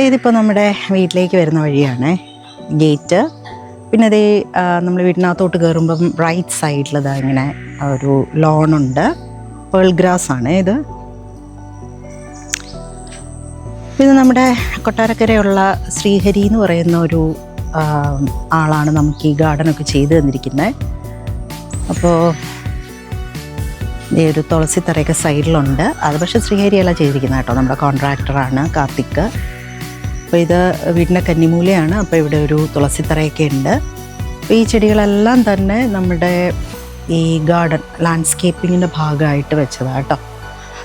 ഇതിപ്പോൾ നമ്മുടെ വീട്ടിലേക്ക് വരുന്ന വഴിയാണ്. ഗേറ്റ്. പിന്നെ അതേ നമ്മൾ വീട്ടിനകത്തോട്ട് കയറുമ്പം റൈറ്റ് സൈഡിൽ ഇതാ ഇങ്ങനെ ഒരു ലോണുണ്ട് പേൾ ഗ്രാസ് ആണ് ഇത്. ഇത് നമ്മുടെ കൊട്ടാരക്കരയുള്ള ശ്രീഹരി എന്ന് പറയുന്ന ഒരു ആളാണ് നമുക്ക് ഈ ഗാർഡനൊക്കെ ചെയ്തു തന്നിരിക്കുന്നത് അപ്പോൾ ഈ ഒരു തുളസി തറയൊക്കെ സൈഡിലുണ്ട് അത് പക്ഷേ ശ്രീഹരിയല്ല ചെയ്തിരിക്കുന്നത് കേട്ടോ. നമ്മുടെ കോൺട്രാക്ടറാണ് കാർത്തിക്. അപ്പോൾ ഇത് വീടിന്റെ കന്നിമൂലയാണ്. അപ്പോൾ ഇവിടെ ഒരു തുളസി തറയൊക്കെ ഉണ്ട്. അപ്പോൾ ഈ ചെടികളെല്ലാം തന്നെ നമ്മുടെ ഈ ഗാർഡൻ ലാൻഡ്സ്കേപ്പിങ്ങിന്റെ ഭാഗമായിട്ട് വെച്ചതാണ് കേട്ടോ.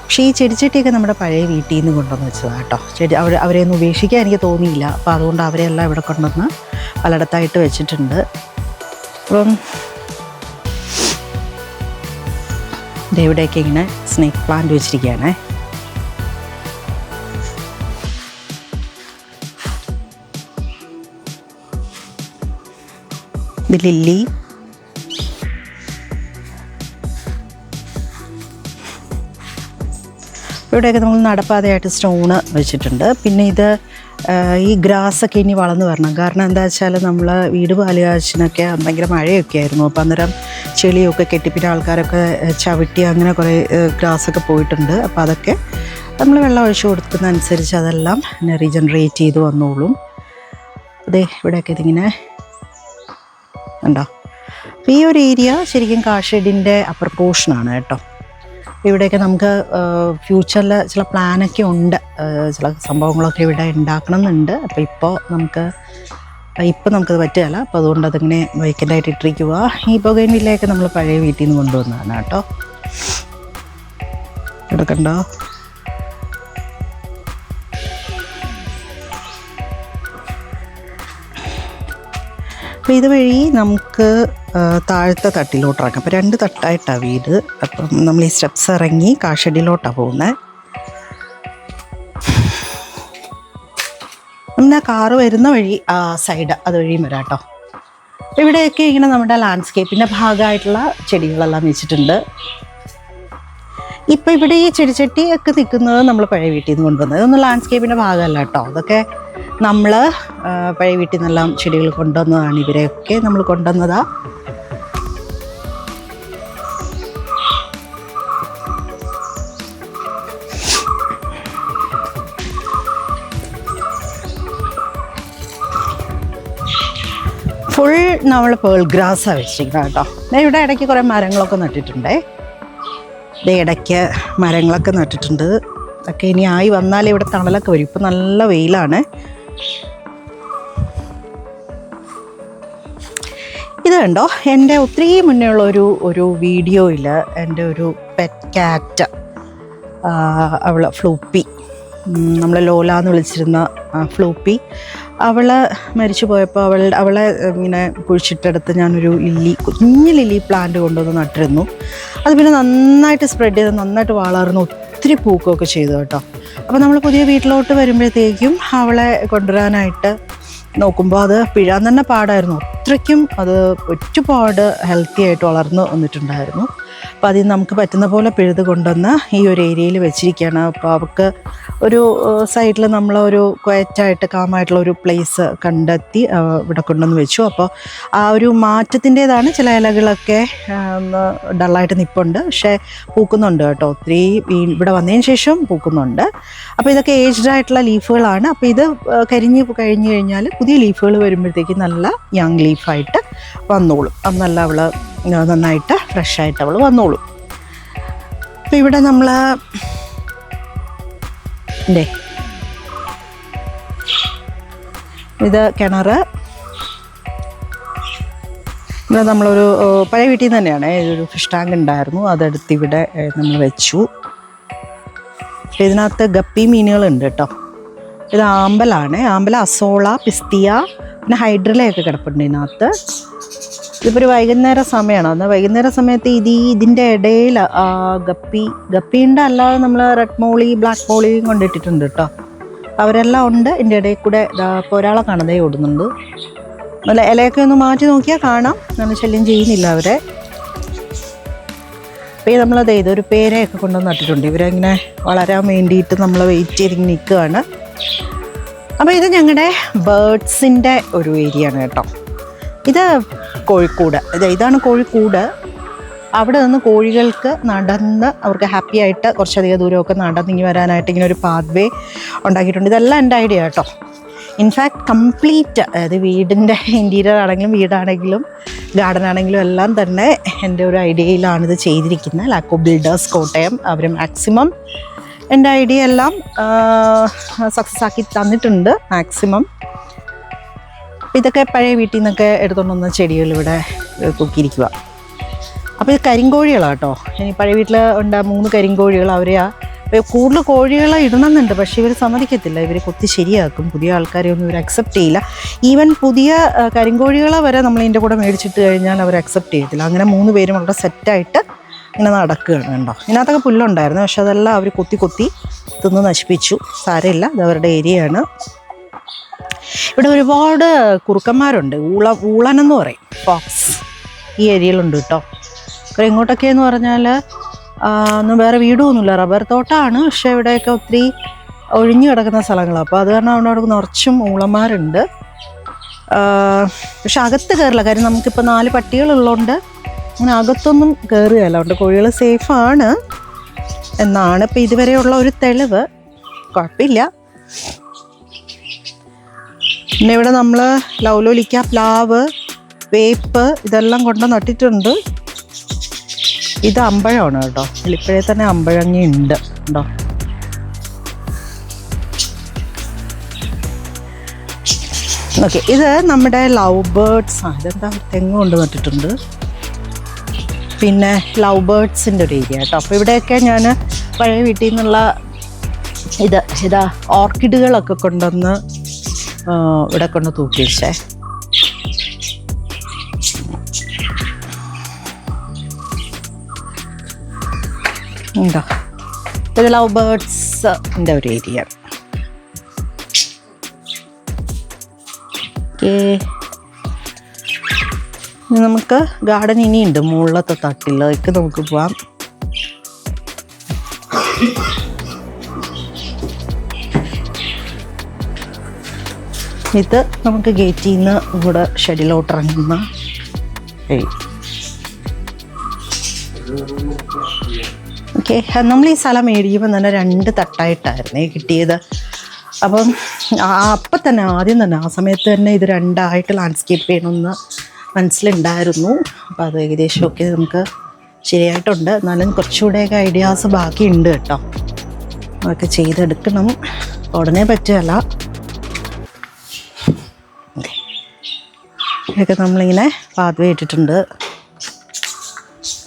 പക്ഷേ ഈ ചെടിച്ചട്ടിയൊക്കെ നമ്മുടെ പഴയ വീട്ടിൽ നിന്ന് കൊണ്ടുവന്ന് വെച്ചതാണ് കേട്ടോ. ചെടി അവർ അവരെ ഒന്നും ഉപേക്ഷിക്കാൻ എനിക്ക് തോന്നിയില്ല. അപ്പോൾ അതുകൊണ്ട് അവരെല്ലാം ഇവിടെ കൊണ്ടുവന്ന് പലയിടത്തായിട്ട് വെച്ചിട്ടുണ്ട്. അപ്പം ഇവിടെയൊക്കെ ഇങ്ങനെ സ്നേക്ക് പ്ലാന്റ് വെച്ചിരിക്കുകയാണേ. ഇത് ലില്ലി ഇവിടെയൊക്കെ നമ്മൾ നടപ്പാതയായിട്ട് സ്റ്റോണ് വെച്ചിട്ടുണ്ട്. പിന്നെ ഇത് ഈ ഗ്രാസൊക്കെ ഇനി വളർന്നു വരണം. കാരണം എന്താ വെച്ചാൽ നമ്മൾ വീട് പാലുകാച്ചിനൊക്കെ ഭയങ്കര മഴയൊക്കെ ആയിരുന്നു. അപ്പോൾ അന്നേരം ചെളിയൊക്കെ കെട്ടി പിന്നെ ആൾക്കാരൊക്കെ ചവിട്ടി അങ്ങനെ കുറേ ഗ്രാസൊക്കെ പോയിട്ടുണ്ട്. അപ്പോൾ അതൊക്കെ നമ്മൾ വെള്ളം ഒഴിച്ചു കൊടുക്കുന്നതനുസരിച്ച് അതെല്ലാം റീജനറേറ്റ് ചെയ്ത് വന്നോളും. അതെ ഇവിടെയൊക്കെ ഇതിങ്ങനെ ഉണ്ടോ അപ്പോൾ ഈ ഒരു ഏരിയ ശരിക്കും കാഷെഡിന്റെ അപ്പർ പോർഷനാണ് കേട്ടോ. ഇവിടെയൊക്കെ നമുക്ക് ഫ്യൂച്ചറിൽ ചില പ്ലാനൊക്കെ ഉണ്ട്. ചില സംഭവങ്ങളൊക്കെ ഇവിടെ ഉണ്ടാക്കണം എന്നുണ്ട് അപ്പോൾ ഇപ്പോൾ നമുക്ക് ഇപ്പം നമുക്കത് പറ്റുകയല്ല. അപ്പോൾ അതുകൊണ്ട് അതിങ്ങനെ വൈക്കന്റായിട്ട് ഇട്ടിരിക്കുക ഈ ബൊഗൈൻവില്ലയൊക്കെ നമ്മൾ പഴയ വീട്ടിൽ നിന്ന് കൊണ്ടുവന്നതാണ് കേട്ടോ. ഇവിടെ കണ്ടോ? അപ്പോൾ ഇതുവഴി നമുക്ക് താഴത്തെ തട്ടിലോട്ട് ഇറങ്ങാം അപ്പോൾ രണ്ട് തട്ടായിട്ടാണ് വീട്. അപ്പം നമ്മൾ ഈ സ്റ്റെപ്സ് ഇറങ്ങി കാഷടിയിലോട്ടാണ് പോകുന്നത് നമ്മൾ ആ കാറ് വരുന്ന വഴി ആ സൈഡ് അതുവഴിയും വരാം കേട്ടോ. ഇവിടെയൊക്കെ ഇങ്ങനെ നമ്മുടെ ലാൻഡ്സ്കേപ്പിന്റെ ഭാഗമായിട്ടുള്ള ചെടികളെല്ലാം വെച്ചിട്ടുണ്ട്. ഇപ്പം ഇവിടെ ഈ ചെടിച്ചട്ടി ഒക്കെ നിൽക്കുന്നത് നമ്മൾ പഴയ വീട്ടിൽ നിന്ന് കൊണ്ടുവന്നത്. ഇതൊന്നും ലാൻഡ്സ്കേപ്പിന്റെ ഭാഗമല്ല കേട്ടോ. അതൊക്കെ നമ്മൾ പഴയ വീട്ടിൽ നിന്നെല്ലാം ചെടികൾ കൊണ്ടുവന്നതാണ് ഇവരെയൊക്കെ നമ്മൾ കൊണ്ടുവന്നതാ. ഫുൾ നമ്മൾ പേൾ ഗ്രാസാണ് വെച്ചിരിക്കുന്നത് കേട്ടോ. ഇവിടെ ഇടയ്ക്ക് കുറേ മരങ്ങളൊക്കെ നട്ടിട്ടുണ്ടേ. ദേ ഇടയ്ക്ക് മരങ്ങളൊക്കെ നട്ടിട്ടുണ്ട്. ഒക്കെ ഇനി ആയി വന്നാലേ ഇവിടെ തണലൊക്കെ വരും. ഇപ്പം നല്ല വെയിലാണ്. ഇത് കണ്ടോ? എന്റെ ഒത്തിരി മുന്നേ ഉള്ള ഒരു ഒരു വീഡിയോയിൽ എന്റെ ഒരു പെറ്റ് ക്യാറ്റ് അവൾ ഫ്ലൂപ്പി. നമ്മൾ ലോല എന്ന് വിളിച്ചിരുന്ന ഫ്ലൂപ്പി. അവൾ മരിച്ചു പോയപ്പോൾ അവൾ അവളെ ഇങ്ങനെ കുഴിച്ചിട്ടെടുത്ത് ഞാനൊരു ലില്ലി കുഞ്ഞു ലില്ലി പ്ലാന്റ് കൊണ്ടുവന്ന് നട്ടിരുന്നു. അത് പിന്നെ നന്നായിട്ട് സ്പ്രെഡ് ചെയ്ത് നന്നായിട്ട് വളർന്നു ഒത്തിരി പൂക്കുകയൊക്കെ ചെയ്തു കേട്ടോ. അപ്പോൾ നമ്മൾ പുതിയ വീട്ടിലോട്ട് വരുമ്പോഴത്തേക്കും അവളെ കൊണ്ടുവരാനായിട്ട് നോക്കുമ്പോൾ അത് പിഴാൻ തന്നെ പാടായിരുന്നു. അത്രയ്ക്കും അത് ഒരുപാട് ഹെൽത്തി ആയിട്ട് വളർന്നു വന്നിട്ടുണ്ടായിരുന്നു. അപ്പോൾ അതിൽ നമുക്ക് പറ്റുന്ന പോലെ പിഴുത് കൊണ്ടുവന്ന് ഈ ഒരു ഏരിയയിൽ വെച്ചിരിക്കുകയാണ്. അപ്പോൾ അവൾക്ക് ഒരു സൈഡിൽ നമ്മൾ ഒരു ക്വയറ്റായിട്ട് കാമായിട്ടുള്ള ഒരു പ്ലേസ് കണ്ടെത്തി ഇവിടെ കൊണ്ടുവന്ന് വെച്ചു. അപ്പോൾ ആ ഒരു മാറ്റത്തിന്റേതാണ് ചില ഇലകളൊക്കെ ഡള്ളായിട്ട് നിൽപ്പുണ്ട് പക്ഷേ പൂക്കുന്നുണ്ട് കേട്ടോ. ഒത്തിരി ഇവിടെ വന്നതിന് ശേഷം പൂക്കുന്നുണ്ട്. അപ്പോൾ ഇതൊക്കെ ഏജ്ഡ് ആയിട്ടുള്ള ലീഫുകളാണ് അപ്പോൾ ഇത് കരിഞ്ഞ് കഴിഞ്ഞ് കഴിഞ്ഞാൽ പുതിയ ലീഫുകൾ വരുമ്പോഴത്തേക്ക് നല്ല യങ് ലീഫായിട്ട് വന്നോളും. അന്നല്ല നല്ല അവൾ നന്നായിട്ട് ഫ്രഷായിട്ട് അവൾ വന്നോളും. അപ്പോൾ ഇവിടെ നമ്മൾ ഇതേ. ഇത് കിണർ ഇവിടെ നമ്മളൊരു പഴയ വീട്ടിൽ നിന്ന് തന്നെയാണ്. ഒരു ഫിഷ് ടാങ്ക് ഉണ്ടായിരുന്നു. അതെടുത്ത് ഇവിടെ നമ്മൾ വെച്ചു. ഇതിനകത്ത് ഗപ്പി മീനുകളുണ്ട് കേട്ടോ. ഇത് ആമ്പലാണ്. ആമ്പല അസോള പിസ്തിയ പിന്നെ ഹൈഡ്രലയൊക്കെ കിടപ്പുണ്ട് ഇതിനകത്ത്. ഇതിപ്പോൾ ഒരു വൈകുന്നേര സമയമാണ് അന്ന് വൈകുന്നേര സമയത്ത് ഇത് ഈ ഇതിന്റെ ഇടയിൽ ഗപ്പി ഗപ്പീന്റെ അല്ലാതെ നമ്മൾ റെഡ് മോളി ബ്ലാക്ക് മോളിയും കൊണ്ടിട്ടിട്ടുണ്ട് കേട്ടോ അവരെല്ലാം ഉണ്ട്. ഇതിന്റെ ഇടയിൽ കൂടെ ഇപ്പോൾ ഒരാളെ കാണാതെ ഓടുന്നുണ്ട്. നല്ല ഇലയൊക്കെ ഒന്ന് മാറ്റി നോക്കിയാൽ കാണാം. നല്ല ശല്യം ചെയ്യുന്നില്ല അവരെ. അപ്പോൾ നമ്മളത് ഇതൊരു പേരയൊക്കെ കൊണ്ടുവന്ന് നട്ടിട്ടുണ്ട്. ഇവരങ്ങനെ വളരാൻ വേണ്ടിയിട്ട് നമ്മൾ വെയിറ്റ് ചെയ്ത് നിൽക്കുകയാണ്. അപ്പോൾ ഇത് ഞങ്ങളുടെ ബേർഡ്സിന്റെ ഒരു ഏരിയ ആണ് കേട്ടോ. ഇത് കോഴിക്കൂട്. ഇത് ഇതാണ് കോഴിക്കൂട്. അവിടെ നിന്ന് കോഴികൾക്ക് നടന്ന് അവർക്ക് ഹാപ്പി ആയിട്ട് കുറച്ചധികം ദൂരമൊക്കെ നടന്നിങ്ങി വരാനായിട്ട് ഇങ്ങനെ ഒരു പാത്വേ ഉണ്ടാക്കിയിട്ടുണ്ട്. ഇതെല്ലാം എന്റെ ഐഡിയ കേട്ടോ ഇൻഫാക്ട് കംപ്ലീറ്റ് അതായത് വീടിന്റെ ഇന്റീരിയർ ആണെങ്കിലും വീടാണെങ്കിലും ഗാർഡൻ ആണെങ്കിലും എല്ലാം തന്നെ എന്റെ ഒരു ഐഡിയയിലാണ് ഇത് ചെയ്തിരിക്കുന്നത്. ലാക്കോ ബിൽഡേഴ്സ് കോട്ടയം. അവർ മാക്സിമം എന്റെ ഐഡിയ എല്ലാം സക്സസ് ആക്കി തന്നിട്ടുണ്ട് മാക്സിമം ഇതൊക്കെ പഴയ വീട്ടിൽ നിന്നൊക്കെ എടുത്തുകൊണ്ട് വന്ന ചെടികൾ ഇവിടെ തൂക്കിയിരിക്കുക. അപ്പോൾ ഇത് കരിങ്കോഴികളാണ് കേട്ടോ ഇനി പഴയ വീട്ടിൽ ഉണ്ട് മൂന്ന് കരിങ്കോഴികൾ അവരെ കൂടുതൽ കോഴികളെ ഇടണമെന്നുണ്ട് പക്ഷേ ഇവർ സമ്മതിക്കത്തില്ല. ഇവർ കൊത്തി ശരിയാക്കും. പുതിയ ആൾക്കാരെ ഒന്നും ഇവർ അക്സെപ്റ്റ് ചെയ്യില്ല. ഈവൻ പുതിയ കരിങ്കോഴികളെ വരെ നമ്മൾ ഇതിന്റെ കൂടെ മേടിച്ചിട്ട് കഴിഞ്ഞാൽ അവർ അക്സെപ്റ്റ് ചെയ്യത്തില്ല. അങ്ങനെ മൂന്ന് പേരും അവിടെ സെറ്റായിട്ട് ഇങ്ങനെ നടക്കുകയാണ് കണ്ടോ. ഇതിനകത്തൊക്കെ പുല്ലുണ്ടായിരുന്നു പക്ഷെ അതെല്ലാം അവർ കൊത്തി കൊത്തി തിന്ന് നശിപ്പിച്ചു. സാരമില്ല. ഇത് അവരുടെ ഏരിയയാണ് ഇവിടെ ഒരുപാട് കുറുക്കന്മാരുണ്ട്. ഊള ഊളനെന്ന് പറയും. ഫോക്സ് ഈ ഏരിയയിലുണ്ട് കേട്ടോ. അപ്പോൾ ഇങ്ങോട്ടൊക്കെ എന്ന് പറഞ്ഞാൽ ഒന്നും വേറെ വീടൊന്നുമില്ല. റബ്ബർ തോട്ടമാണ് പക്ഷേ ഇവിടെയൊക്കെ ഒത്തിരി ഒഴിഞ്ഞു കിടക്കുന്ന സ്ഥലങ്ങളാണ് അപ്പോൾ അത് കാരണം അവിടെ അവിടെ നിറച്ചും ഊളന്മാരുണ്ട്. പക്ഷെ അകത്ത് കയറില്ല. കാര്യം നമുക്കിപ്പോൾ നാല് പട്ടികളുള്ളതുകൊണ്ട് അങ്ങനെ അകത്തൊന്നും കയറുകയല്ല. അതുകൊണ്ട് കോഴികൾ സേഫാണ്. എന്നാണ് ഇപ്പോൾ ഇതുവരെയുള്ള ഒരു തെളിവ്. കുഴപ്പമില്ല. പിന്നെ ഇവിടെ നമ്മൾ ലൗലോലിക്ക പ്ലാവ് വേപ്പ് ഇതെല്ലാം കൊണ്ട് നട്ടിട്ടുണ്ട്. ഇത് അമ്പഴമാണ് കേട്ടോ. വെളിപ്പഴേ തന്നെ അമ്പഴങ്ങി ഉണ്ട് കേട്ടോ. ഓക്കെ ഇത് നമ്മുടെ ലവ് ബേർഡ്സ് ആണ്. ഇതെന്താ? തെങ്ങ് കൊണ്ട് നട്ടിട്ടുണ്ട്. പിന്നെ ലവ് ബേർഡ്സിന്റെ ഒരു ഏരിയ കേട്ടോ. അപ്പോൾ ഇവിടെയൊക്കെ ഞാൻ പഴയ വീട്ടിൽ നിന്നുള്ള ഇത് ഇതാ ഓർക്കിഡുകളൊക്കെ കൊണ്ടുവന്ന് ഇവിടെ കൊണ്ട് തൂക്കി വെച്ചേ ലവ് ബേർഡ്സിന്റെ ഒരു ഏരിയ. നമുക്ക് ഗാർഡൻ ഇനിയുണ്ട്. മുകളിലത്തെ തട്ടിലേക്ക് നമുക്ക് പോവാം. ഇത് നമുക്ക് ഗേറ്റിൽ നിന്ന് ഇവിടെ ഷെഡിലോട്ട് ഇറങ്ങുന്ന ഓക്കെ നമ്മൾ ഈ സ്ഥലം മേടിക്കുമ്പോൾ തന്നെ രണ്ട് തട്ടായിട്ടായിരുന്നേ കിട്ടിയത്. അപ്പം അപ്പം തന്നെ ആദ്യം തന്നെ ആ സമയത്ത് തന്നെ ഇത് രണ്ടായിട്ട് ലാൻഡ്സ്കേപ്പ് ചെയ്യണമെന്ന് മനസ്സിലുണ്ടായിരുന്നു. അപ്പം അത് ഏകദേശമൊക്കെ നമുക്ക് ശരിയായിട്ടുണ്ട്. എന്നാലും കുറച്ചുകൂടെയൊക്കെ ഐഡിയാസ് ബാക്കിയുണ്ട് കേട്ടോ. അതൊക്കെ ചെയ്തെടുക്കണം. ഉടനെ പറ്റുകയല്ല. ഇതൊക്കെ നമ്മളിങ്ങനെ പാത്വേ ഇട്ടിട്ടുണ്ട്.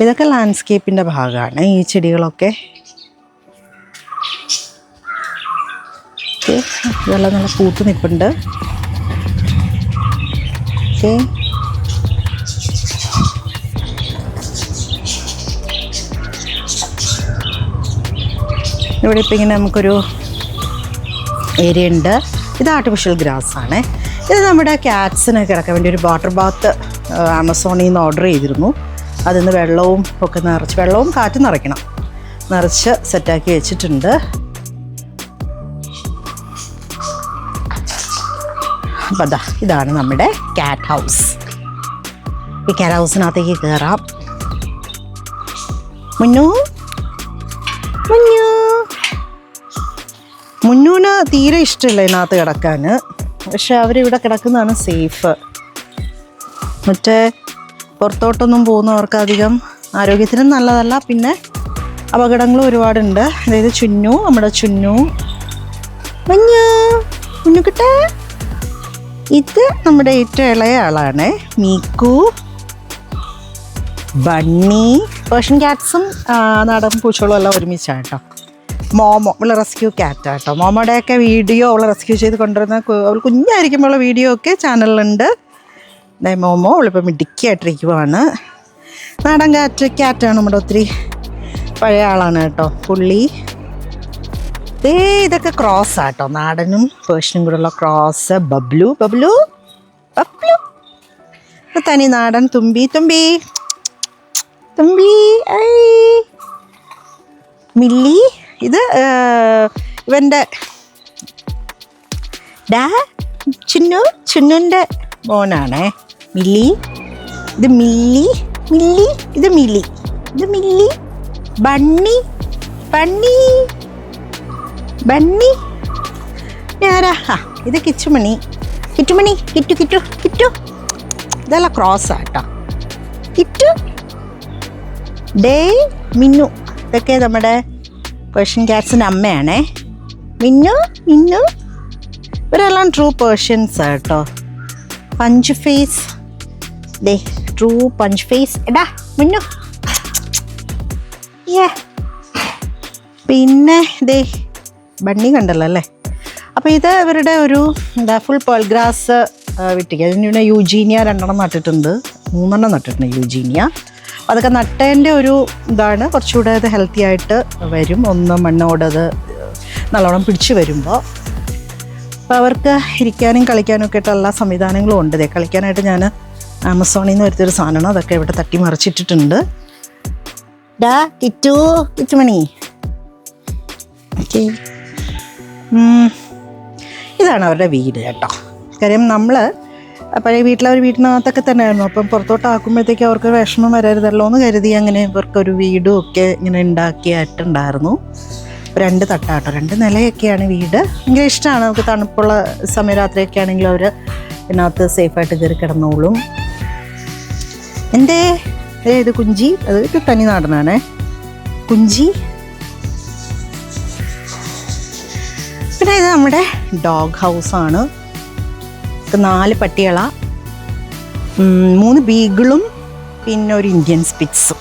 ഇതൊക്കെ ലാൻഡ്സ്കേപ്പിന്റെ ഭാഗമാണ് ഈ ചെടികളൊക്കെ. ഇതെല്ലാം നല്ല പൂത്ത് നിൽപ്പുണ്ട്. ഓക്കെ. ഇവിടെ ഇപ്പം ഇങ്ങനെ നമുക്കൊരു ഏരിയ ഉണ്ട്. ഇത് ആർട്ടിഫിഷ്യൽ ഗ്രാസ് ആണ്. ഇത് നമ്മുടെ ക്യാറ്റ്സിന് കിടക്കാൻ വേണ്ടി ഒരു വാട്ടർ ബാത്ത് ആമസോണിൽ നിന്ന് ഓർഡർ ചെയ്തിരുന്നു. അതിൽ നിന്ന് വെള്ളവും ഒക്കെ നിറച്ച് വെള്ളവും കാറ്റും നിറയ്ക്കണം. നിറച്ച് സെറ്റാക്കി വെച്ചിട്ടുണ്ട്. അപ്പം അതാ ഇതാണ് നമ്മുടെ ക്യാറ്റ് ഹൗസ് ഈ ക്യാറ്റ് ഹൗസിനകത്തേക്ക് കയറാം മുന്നു? മുന്നു? മുന്നൂന് തീരെ ഇഷ്ടമില്ല ഇതിനകത്ത് കിടക്കാൻ പക്ഷെ അവരിവിടെ കിടക്കുന്നതാണ് സേഫ്. മറ്റേ പുറത്തോട്ടൊന്നും പോകുന്നവർക്ക് അധികം ആരോഗ്യത്തിനും നല്ലതല്ല. പിന്നെ അപകടങ്ങളും ഒരുപാടുണ്ട്. അതായത് ചുന്നു നമ്മുടെ ചുന്നു. മഞ്ഞു കുഞ്ഞുകിട്ടേ. ഇത് നമ്മുടെ ഏറ്റവും ഇളയ ആളാണ്. മീക്കു. ബണ്ണി. പേർഷ്യൻ ക്യാറ്റ്സും നാടൻ പൂച്ചകളും എല്ലാം ഒരുമിച്ചാണ് കേട്ടോ. മോമോ ഉള്ള റെസ്ക്യൂ ക്യാറ്റ് കേട്ടോ മോമോടെയൊക്കെ വീഡിയോ അവൾ റെസ്ക്യൂ ചെയ്ത് കൊണ്ടുവരുന്ന അവൾ കുഞ്ഞായിരിക്കുമ്പോഴുള്ള വീഡിയോ ഒക്കെ ചാനലിലുണ്ട് ദേ മോമോ അവളിപ്പോൾ മിടുക്കിയായിട്ടിരിക്കുവാണ്. നാടൻ കാറ്റ് ക്യാറ്റാണ് നമ്മുടെ ഒത്തിരി പഴയ ആളാണ് കേട്ടോ പുള്ളി. ദേ ഇതൊക്കെ ക്രോസ് ആട്ടോ നാടനും പേർഷ്യനും കൂടെയുള്ള ക്രോസ് ബബ്ലു ബബ്ലു ബബ്ലു. തനി നാടൻ തുമ്പി തുമ്പി. തുമ്പി ഐ. മില്ലി. ഇത് ഇവന്റെ ഡാ ചുന്നു ചിന്നുന്റെ മോനാണേ. മില്ലി. ഇത് മില്ലി മില്ലി ഇത് മില്ലി. ഇത് മില്ലി ബണ്ണി ബണ്ണി ബണ്ണി. ഞാരാ ആ ഇത് കിച്ചുമണി. കിറ്റുമണി കിറ്റു കിറ്റു കിറ്റു. ഇതെല്ലാം ക്രോസ് ആട്ടോ കിറ്റു ഡേ മിന്നു. ഇതൊക്കെ നമ്മുടെ പേർഷ്യൻ ക്യാറ്റ്സിന്റെ അമ്മയാണേ. മിന്നു മിന്നു. ഇവരെല്ലാം ട്രൂ പേർഷ്യൻസ് കേട്ടോ പഞ്ച് ഫേസ് ദേ ട്രൂ പഞ്ച് ഫേസ് എടാ മിന്നു. പിന്നെ ദേ ബണ്ണി കണ്ടല്ലോ അല്ലേ? അപ്പോൾ ഇത് ഇവരുടെ ഒരു എന്താ ഫുൾ പേൾഗ്രാസ് വിട്ടിക്കുക വിട്ടിക്ക്. അതിന് യൂജീനിയ രണ്ടെണ്ണം നട്ടിട്ടുണ്ട്. മൂന്നെണ്ണം നട്ടിട്ടുണ്ട് യൂജീനിയ അതൊക്കെ നട്ടതിന്റെ ഒരു ഇതാണ്. കുറച്ചുകൂടെ അത് ഹെൽത്തി ആയിട്ട് വരും. ഒന്ന് മണ്ണോട് അത് നല്ലോണം പിടിച്ചു വരുമ്പോൾ അപ്പോൾ അവർക്ക് ഇരിക്കാനും കളിക്കാനും ഒക്കെ ആയിട്ട് എല്ലാ സംവിധാനങ്ങളും ഉണ്ട്. ദേ കളിക്കാനായിട്ട് ഞാൻ ആമസോണിൽ നിന്ന് വരുത്തിയൊരു സാധനമാണ്. അതൊക്കെ ഇവിടെ തട്ടി മറിച്ചിട്ടിട്ടുണ്ട്. ഡാ കിറ്റു കിറ്റുമണി. ഓക്കെ. ഇതാണ് അവരുടെ വീട് കേട്ടോ. കാര്യം നമ്മൾ പഴയ വീട്ടിലെ ഒരു വീട്ടിനകത്തൊക്കെ തന്നെയായിരുന്നു. അപ്പം പുറത്തോട്ട് ആക്കുമ്പോഴത്തേക്ക് അവർക്ക് വിഷമം വരരുതല്ലോ എന്ന് കരുതി അങ്ങനെ ഇവർക്കൊരു വീടും ഒക്കെ ഇങ്ങനെ ഉണ്ടാക്കിയായിട്ടുണ്ടായിരുന്നു. രണ്ട് തട്ടാട്ടോ. രണ്ട് നിലയൊക്കെയാണ് വീട്. ഭയങ്കര ഇഷ്ടമാണ്. നമുക്ക് തണുപ്പുള്ള സമയം രാത്രിയൊക്കെ ആണെങ്കിൽ അവർ ഇതിനകത്ത് സേഫായിട്ട് കയറി കിടന്നോളും. എന്റെ ഇത് കുഞ്ചി. അത് തനി നാടനാണേ. കുഞ്ചി. പിന്നെ ഇത് നമ്മുടെ ഡോഗ് ഹൗസാണ് ഇത് നാല് പട്ടികള. മൂന്ന് ബീഗിളും പിന്നെ ഒരു ഇന്ത്യൻ സ്പിറ്റ്സും.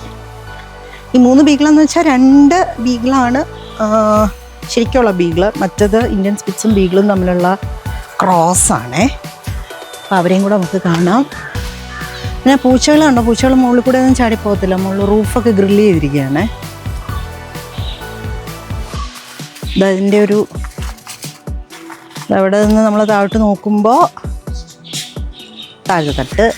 ഈ മൂന്ന് ബീഗിളെന്ന് വെച്ചാൽ രണ്ട് ബീഗിളാണ് ശരിക്കുള്ള ബീഗിൾ. മറ്റത് ഇന്ത്യൻ സ്പിറ്റ്സും ബീഗിളും തമ്മിലുള്ള ക്രോസാണേ. അപ്പോൾ അവരെയും കൂടെ നമുക്ക് കാണാം. പിന്നെ പൂച്ചകൾ കണ്ടോ പൂച്ചകൾ മുകളിൽ കൂടെ ഒന്നും ചാടി പോകത്തില്ല മുകളിൽ റൂഫൊക്കെ ഗ്രില്ല് ചെയ്തിരിക്കുകയാണേ. ഇതതിന്റെ ഒരു അവിടെ നിന്ന് നമ്മൾ താഴോട്ട് നോക്കുമ്പോൾ താഴെ തട്ട്.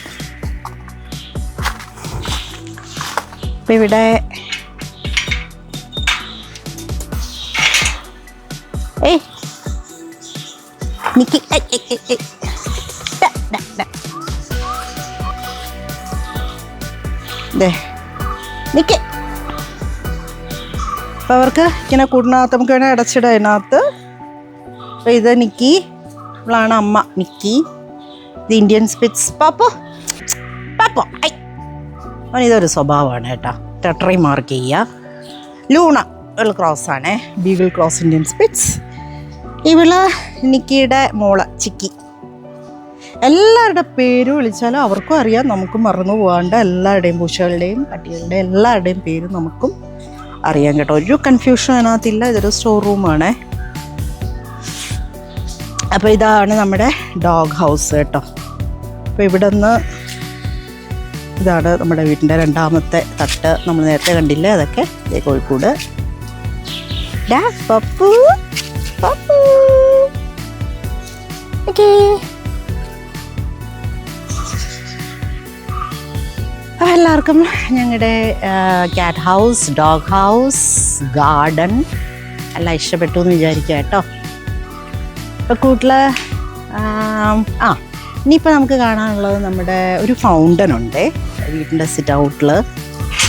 ഇപ്പം ഇവിടെ ഏയ്. നിക്കി. നിക്ക്. അപ്പം അവർക്ക് ഇങ്ങനെ കൂടിനകത്ത് നമുക്ക് വേണേൽ അടച്ചിടാം. അതിനകത്ത് അപ്പം ഇത് നിക്കി. ഇവളാണ് അമ്മ. നിക്കി. ഇത് ഇന്ത്യൻ സ്പിറ്റ്സ് പാപ്പോ? പാപ്പോ ഐ. അവനിതൊരു സ്വഭാവമാണ് കേട്ടോ. ടെട്രി മാർക്ക് ചെയ്യുക. ലൂണ ഒരു ക്രോസ് ആണേ. ബീഗിൾ ക്രോസ് ഇന്ത്യൻ സ്പിറ്റ്സ് ഇവൾ നിക്കിയുടെ മോൾ ചിക്കി. എല്ലാവരുടെ പേര് വിളിച്ചാലും അവർക്കും അറിയാം. നമുക്കും മറന്നു പോകാണ്ട് എല്ലാവരുടെയും പൂച്ചകളുടെയും പട്ടികളുടെയും എല്ലാവരുടെയും പേര് നമുക്കും അറിയാം കേട്ടോ. ഒരു കൺഫ്യൂഷൻ അതിനകത്തില്ല. ഇതൊരു സ്റ്റോർ റൂമാണേ അപ്പോൾ ഇതാണ് നമ്മുടെ ഡോഗ് ഹൗസ് കേട്ടോ. അപ്പോൾ ഇവിടെ നിന്ന് ഇതാണ് നമ്മുടെ വീടിന്റെ രണ്ടാമത്തെ തട്ട്. നമ്മൾ നേരത്തെ കണ്ടില്ലേ? അതൊക്കെ കോഴിക്കോട്. ഡാ പപ്പു പപ്പു. അപ്പോൾ എല്ലാവർക്കും ഞങ്ങളുടെ cat house dog house garden എല്ലാം ഇഷ്ടപ്പെട്ടു എന്ന് വിചാരിക്കാം കേട്ടോ. ഇപ്പം കൂട്ടിൽ ആ ഇനിയിപ്പോൾ നമുക്ക് കാണാനുള്ളത് നമ്മുടെ ഒരു ഫൗണ്ടൻ ഉണ്ട്. വീടിന്റെ സിറ്റ് ഔട്ടിൽ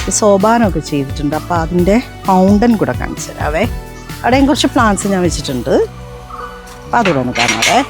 സോപാനമൊക്കെ ചെയ്തിട്ടുണ്ട്. അപ്പോൾ അതിന്റെ ഫൗണ്ടൻ കൂടെ കാണിച്ചു തരാവേ. അവിടെയും കുറച്ച് പ്ലാന്റ്സ് ഞാൻ വെച്ചിട്ടുണ്ട്. അപ്പോൾ അതുകൂടെ ഒന്ന് കാണാവേ.